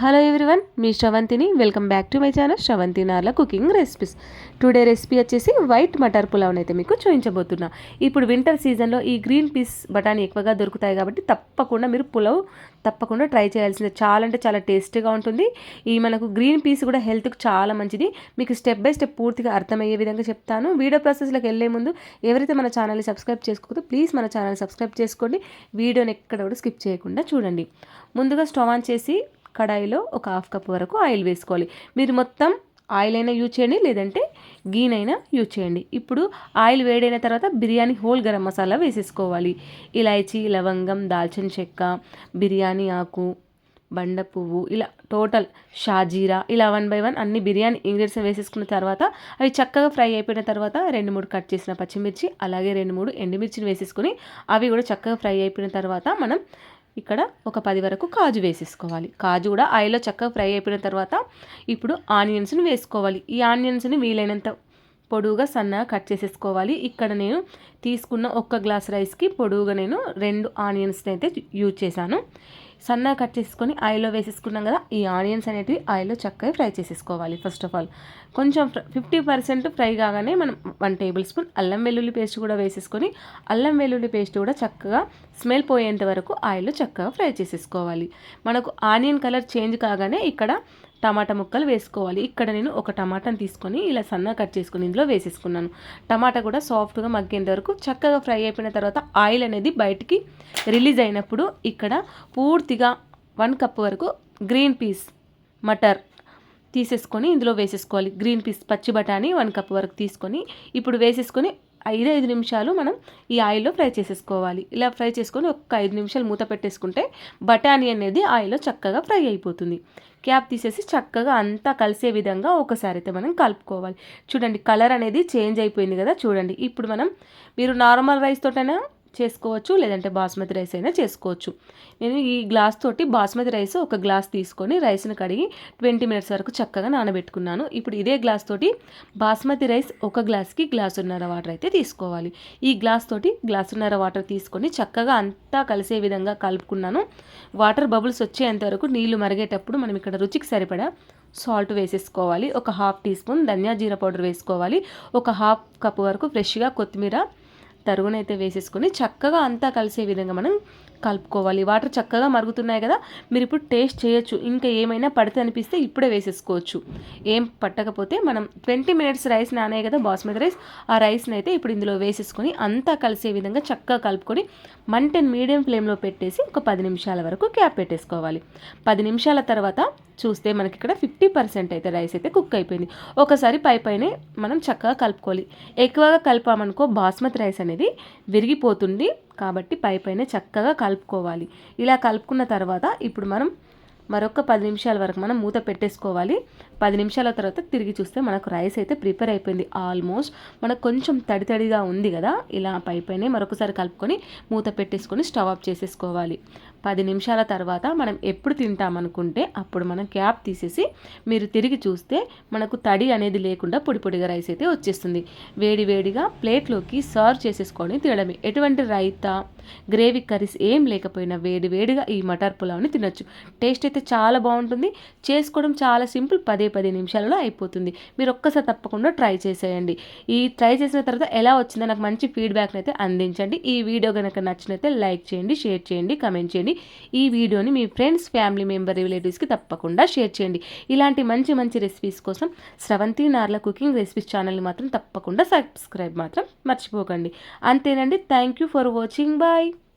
Hello everyone మీ శ్రవంతిని welcome back to my channel Sravanthi Narla cooking recipes today recipe వచ్చేసి white matar pulao అయితే మీకు చూపించబోతున్నా. ఇప్పుడు వింటర్ సీజన్లో ఈ గ్రీన్ పీస్ బఠానీ ఎక్కువగా దొరుకుతాయి కాబట్టి తప్పకుండా మీరు పులావ్ తప్పకుండా ట్రై చేయాల్సిందే. చాలా అంటే చాలా టేస్టీగా ఉంటుంది. ఈ మనకు గ్రీన్ పీస్ కూడా హెల్త్కి చాలా మంచిది. మీకు స్టెప్ బై స్టెప్ పూర్తిగా అర్థమయ్యే విధంగా చెప్తాను. వీడియో ప్రాసెస్లోకి వెళ్ళే ముందు ఎవరైతే మన ఛానల్ని సబ్స్క్రైబ్ చేసుకోకపోతే ప్లీజ్ మన ఛానల్ సబ్స్క్రైబ్ చేసుకోండి. వీడియోని ఎక్కడ కూడా స్కిప్ చేయకుండా చూడండి. ముందుగా స్టవ్ ఆన్ చేసి కడాయిలో ఒక హాఫ్ కప్ వరకు ఆయిల్ వేసుకోవాలి. మీరు మొత్తం ఆయిల్ అయినా యూజ్ చేయండి లేదంటే గీనైనా యూజ్ చేయండి. ఇప్పుడు ఆయిల్ వేడైన తర్వాత బిర్యానీ హోల్ గరం మసాలా వేసేసుకోవాలి. ఇలాయచీ లవంగం దాల్చిన చెక్క బిర్యానీ ఆకు బండ పువ్వు ఇలా టోటల్ షాజీరా ఇలా వన్ బై వన్ అన్ని బిర్యానీ ఇంగ్రీడియంట్స్ వేసేసుకున్న తర్వాత అవి చక్కగా ఫ్రై అయిపోయిన తర్వాత రెండు మూడు కట్ చేసిన పచ్చిమిర్చి అలాగే రెండు మూడు ఎండుమిర్చిని వేసేసుకొని అవి కూడా చక్కగా ఫ్రై అయిపోయిన తర్వాత మనం ఇక్కడ ఒక పది వరకు కాజు వేసేసుకోవాలి. కాజు కూడా ఆయిల్లో చక్కగా ఫ్రై అయిపోయిన తర్వాత ఇప్పుడు ఆనియన్స్ని వేసుకోవాలి. ఈ ఆనియన్స్ని వీలైనంత పొడువుగా సన్నగా కట్ చేసేసుకోవాలి. ఇక్కడ నేను తీసుకున్న ఒక్క గ్లాస్ రైస్కి పొడువుగా నేను రెండు ఆనియన్స్ని అయితే యూజ్ చేశాను. సన్నగా కట్ చేసుకొని ఆయిల్లో వేసేసుకున్నాం కదా ఈ ఆనియన్స్ అనేటివి ఆయిల్లో చక్కగా ఫ్రై చేసేసుకోవాలి ఫస్ట్ ఆఫ్ ఆల్. కొంచెం ఫిఫ్టీ పర్సెంట్ ఫ్రై కాగానే మనం వన్ టేబుల్ స్పూన్ అల్లం వెల్లుల్లి పేస్ట్ కూడా వేసేసుకొని అల్లం వెల్లుల్లి పేస్ట్ కూడా చక్కగా స్మెల్ పోయేంత వరకు ఆయిల్లో చక్కగా ఫ్రై చేసేసుకోవాలి. మనకు ఆనియన్ కలర్ చేంజ్ కాగానే ఇక్కడ టమాటా ముక్కలు వేసుకోవాలి. ఇక్కడ నేను ఒక టమాటాను తీసుకొని ఇలా సన్నగా కట్ చేసుకొని ఇందులో వేసేసుకున్నాను. టమాటా కూడా సాఫ్ట్గా మగ్గేంత వరకు చక్కగా ఫ్రై అయిపోయిన తర్వాత ఆయిల్ అనేది బయటికి రిలీజ్ అయినప్పుడు ఇక్కడ పూర్తిగా వన్ కప్ వరకు గ్రీన్ పీస్ మటర్ తీసేసుకొని ఇందులో వేసేసుకోవాలి. గ్రీన్ పీస్ పచ్చి బఠానీ వన్ కప్ వరకు తీసుకొని ఇప్పుడు వేసేసుకొని ఐదు ఐదు నిమిషాలు మనం ఈ ఆయిల్లో ఫ్రై చేసేసుకోవాలి. ఇలా ఫ్రై చేసుకొని ఒక ఐదు నిమిషాలు మూత పెట్టేసుకుంటే బఠానీ అనేది ఆయిల్లో చక్కగా ఫ్రై అయిపోతుంది. క్యాప్ తీసేసి చక్కగా అంతా కలిసే విధంగా ఒకసారి అయితే మనం కలుపుకోవాలి. చూడండి కలర్ అనేది చేంజ్ అయిపోయింది కదా చూడండి. ఇప్పుడు మనం మీరు నార్మల్ రైస్ తోటైనా చేసుకోవచ్చు లేదంటే బాస్మతి రైస్ అయినా చేసుకోవచ్చు. నేను ఈ గ్లాస్ తోటి బాస్మతి రైస్ ఒక గ్లాస్ తీసుకొని రైస్ని కడిగి ట్వంటీ మినిట్స్ వరకు చక్కగా నానబెట్టుకున్నాను. ఇప్పుడు ఇదే గ్లాస్ తోటి బాస్మతి రైస్ ఒక గ్లాస్కి గ్లాసున్నర వాటర్ అయితే తీసుకోవాలి. ఈ గ్లాస్ తోటి గ్లాసున్నర వాటర్ తీసుకొని చక్కగా అంతా కలిసే విధంగా కలుపుకున్నాను. వాటర్ బబుల్స్ వచ్చేంత వరకు నీళ్ళు మరిగేటప్పుడు మనం ఇక్కడ రుచికి సరిపడా సాల్ట్ వేసేసుకోవాలి. ఒక హాఫ్ టీ స్పూన్ ధనియా జీర పౌడర్ వేసుకోవాలి. ఒక హాఫ్ కప్ వరకు ఫ్రెష్గా కొత్తిమీర తరుగునైతే వేసేసుకొని చక్కగా అంతా కలిసే విధంగా మనం కలుపుకోవాలి. వాటర్ చక్కగా మరుగుతున్నాయి కదా మీరు ఇప్పుడు టేస్ట్ చేయొచ్చు. ఇంకా ఏమైనా పడితే అనిపిస్తే ఇప్పుడే వేసేసుకోవచ్చు. ఏం పట్టకపోతే మనం ట్వంటీ మినిట్స్ రైస్ నానే కదా బాస్మతి రైస్. ఆ రైస్ని అయితే ఇప్పుడు ఇందులో వేసేసుకొని అంతా కలిసే విధంగా చక్కగా కలుపుకొని మంటెన్ మీడియం ఫ్లేమ్లో పెట్టేసి ఒక పది నిమిషాల వరకు క్యాప్ పెట్టేసుకోవాలి. పది నిమిషాల తర్వాత చూస్తే మనకి ఇక్కడ ఫిఫ్టీ పర్సెంట్ అయితే రైస్ అయితే కుక్ అయిపోయింది. ఒకసారి పై పైనే మనం చక్కగా కలుపుకోవాలి. ఎక్కువగా కలిపామనుకో బాస్మతి రైస్ అనేది విరిగిపోతుంది. కాబట్టి పై పైన చక్కగా కలుపుకోవాలి. ఇలా కలుపుకున్న తర్వాత ఇప్పుడు మనం మరొక పది నిమిషాల వరకు మనం మూత పెట్టేసుకోవాలి. పది నిమిషాల తర్వాత తిరిగి చూస్తే మనకు రైస్ అయితే ప్రిపేర్ అయిపోయింది. ఆల్మోస్ట్ మనకు కొంచెం తడి తడిగా ఉంది కదా. ఇలా పైపైన మరొకసారి కలుపుకొని మూత పెట్టేసుకొని స్టవ్ ఆఫ్ చేసేసుకోవాలి. పది నిమిషాల తర్వాత మనం ఎప్పుడు తింటామనుకుంటే అప్పుడు మనం క్యాప్ తీసేసి మీరు తిరిగి చూస్తే మనకు తడి అనేది లేకుండా పొడి పొడిగా రైస్ అయితే వచ్చేస్తుంది. వేడి వేడిగా ప్లేట్లోకి సర్వ్ చేసేసుకొని తినడమే. ఎటువంటి రైతా? గ్రేవీ కర్రీస్ ఏం లేకపోయినా వేడి వేడిగా ఈ మటర్ పులావ్ని తినొచ్చు. టేస్ట్ అయితే చాలా బాగుంటుంది. చేసుకోవడం చాలా సింపుల్. పదే పది నిమిషాలలో అయిపోతుంది. మీరు ఒక్కసారి తప్పకుండా ట్రై చేసేయండి. ఈ ట్రై చేసిన తర్వాత ఎలా వచ్చిందో నాకు మంచి ఫీడ్బ్యాక్ని అయితే అందించండి. ఈ వీడియో కనుక నచ్చినైతే లైక్ చేయండి షేర్ చేయండి కమెంట్ చేయండి. ఈ వీడియోని మీ ఫ్రెండ్స్ ఫ్యామిలీ మెంబర్ రిలేటివ్స్కి తప్పకుండా షేర్ చేయండి. ఇలాంటి మంచి మంచి రెసిపీస్ కోసం స్రవంతి నార్ల కుకింగ్ రెసిపీస్ ఛానల్ని మాత్రం తప్పకుండా సబ్స్క్రైబ్ మాత్రం మర్చిపోకండి. అంతేనండి. Thank you for watching. Bye. Bye.